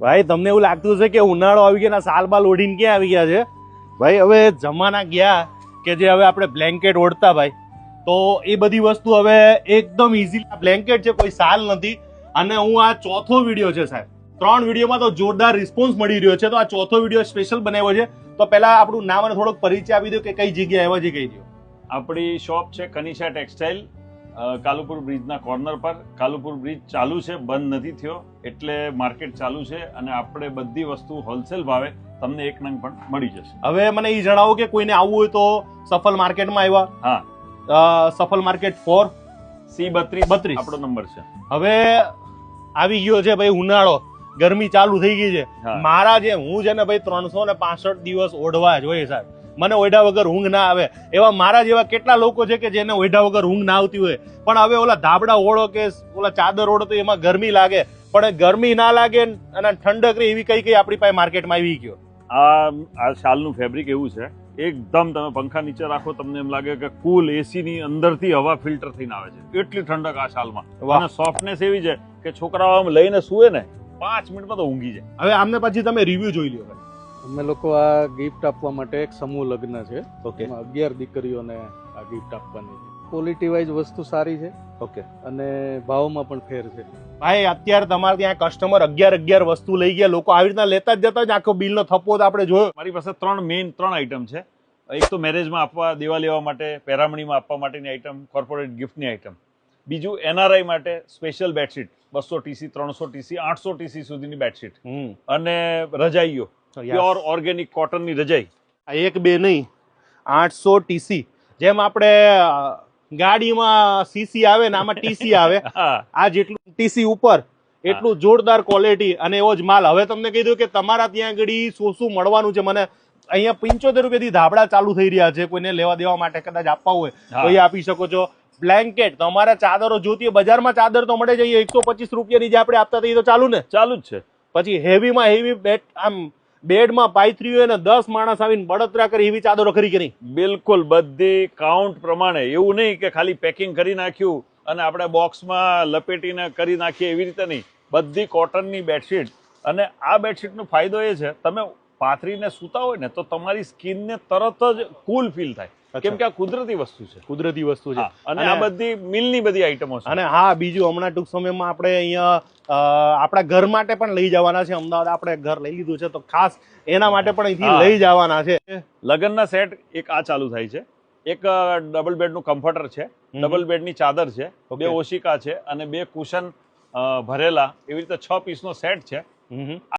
ભાઈ, તમને એવું લાગતું છે કે ઉનાળો આવી ગયા સાલ બાલ ઓઢીને ક્યાં આવી ગયા છે? ભાઈ, હવે જમાના ગયા કે જે હવે આપણે બ્લેન્કેટ ઓઢતા ભાઈ. તો એ બધી વસ્તુ હવે એકદમ ઇઝી બ્લેન્કેટ છે, કોઈ સાલ નથી. અને હું આ ચોથો વીડિયો છે સાહેબ. ત્રણ વિડીયોમાં તો જોરદાર રિસ્પોન્સ મળી રહ્યો છે. તો આ ચોથો વીડિયો સ્પેશિયલ બનાવ્યો છે. તો પહેલા આપણું નામ અને થોડોક પરિચય આપી દો કે કઈ જગ્યાએ આવ્યા છે કહી દો આપણી શોપ છે, કનિષા ટેક્સટાઇલ કાલુપુર બ્રિજના કોર્નર પર. કાલુપુર બ્રિજ ચાલુ છે બંધ નથી થયો. એટલે માર્કેટ ચાલુ છે અને આપણે બધી વસ્તુ હોલસેલ ભાવે તમને એક નંગ પણ મળી જશે. હવે મને એ જણાવો કે કોઈને આવવું હોય તો સફલ માર્કેટમાં આવ્યા? હા. સફલ માર્કેટ ફોર? સી બત્રીસ. 32. આપણો નંબર છે. હવે આવી ગયો છે ભાઈ ઉનાળો. ગરમી ચાલુ થઈ ગઈ છે. મારા જે હું છે ને ભાઈ ત્રણસો ને પાસઠ દિવસ ઓઢવા જોઈએ સાહેબ. મને ઓઢા વગર ઊંઘ ના આવે. એવા મારા જેવા કેટલા લોકો છે કે જેને ઓઢા વગર ઊંઘ ના આવતી હોય. પણ હવે ઓલા ધાબડા ઓળો કે ઓલા ચાદર ઓળો તો એમાં ગરમી લાગે. પણ ગરમી ના લાગે અને ઠંડક રહે એવી કઈ કઈ આપણી પાસે માર્કેટમાં આવી ગયો. આ આ શાલનું ફેબ્રિક એવું છે. એકદમ તમે પંખા નીચે રાખો તમને એમ લાગે કે કુલ એસીની અંદરથી હવા ફિલ્ટર થઈને આવે છે. એટલી ઠંડક આ શાલમાં. અને સોફ્ટનેસ એવી છે કે છોકરાઓ આમ લઈને સુવે ને પાંચ મિનિટમાં તો ઊંઘી જાય. હવે આમને પછી તમે રિવ્યુ જોઈ લ્યો. ભાઈ અમે લોકો આ ગિફ્ટ આપવા માટે એક સમૂહ લગ્ન છે. ઓકે એમાં અગિયાર દીકરીઓને આ ગિફ્ટ આપવાની છે. ક્વોલિટી વાઇઝ વસ્તુ સારી છે. ઓકે અને ભાવમાં પણ ફેર છે. ભાઈ અત્યારે તમારે ત્યાં કસ્ટમર અગિયાર અગિયાર વસ્તુ લઈ ગયા. લોકો આવી રીતના લેતા જ જતા જ આખો બિલનો થપ્પો તો આપણે જોયો. મારી પાસે ત્રણ મેઇન ત્રણ આઇટમ છે. એક તો મેરેજમાં આપવા દેવા લેવા માટે પેરામણીમાં આપવા માટેની આઇટમ કોર્પોરેટ ગિફ્ટની આઇટમ બીજું એનઆરઆઈ માટે સ્પેશિયલ બેડશીટ બસો ટીસી ત્રણસો ટીસી આઠસો ટીસી સુધીની બેડશીટ હમ. અને રજાઈઓ. Pure organic કોટનની રજાઈ. આ એક બે નહીં આઠસો ટીસી. જેમ આપણે ગાડીમાં સીસી આવે ને આમાં ટીસી આવે આ જેટલું ટીસી ઉપર એટલું જોરદાર ક્વોલિટી અને એવો જ માલ. હવે તમને કહી દઉં કે તમારા ત્યાં આગળ શું શું મળવાનું છે. મને અહીંયા પંચોતેર રૂપિયાથી ધાબળા ચાલુ થઈ રહ્યા છે. કોઈને લેવા દેવા માટે કદાચ આપવા હોય. તો એ આપી શકો છો. બ્લેન્કેટ તમારા ચાદરો જોતી બજારમાં ચાદર તો મળે જઈએ એકસો પચીસ રૂપિયાની જે આપણે આપતા થઈએ તો ચાલુ ને? ચાલુ જ છે. પછી હેવીમાં હેવી બેટ આમ બેડમાં પાયત્રી હોય ને દસ માણસ આવીને બળતરા કરી એવી ચાદરો ખરી કરી બિલકુલ, બધી કાઉન્ટ પ્રમાણે. એવું નહીં કે ખાલી પેકિંગ કરી નાખ્યું અને આપણે બોક્સમાં લપેટીને કરી નાખીએ એવી રીતે નહીં. બધી કોટનની બેડશીટ અને આ બેડશીટનો ફાયદો એ છે, તમે પાથરીને સૂતા હોય ને તો તમારી સ્કિનને તરત જ કુલ ફીલ થાય. કેમ કે આ કુદરતી વસ્તુ છે. કુદરતી વસ્તુ છે. અને આ બધી મિલની બધી આઈટમો છે. અને હા બીજું હમણાં ટૂંક સમયમાં આપણે અહીંયા આપણા ઘર માટે પણ લઈ જવાના છે. અમદાવાદ આપણે ઘર લઈ લીધું છે તો ખાસ એના માટે પણ અહીંથી લઈ જવાના છે. લગ્નના સેટ એક આ ચાલુ થાય છે. એક ડબલ બેડનું કમ્ફર્ટર છે. ડબલ બેડની ચાદર છે. બે ઓશિકા છે અને બે કુશન ભરેલા એવી રીતે છ પીસનો સેટ છે.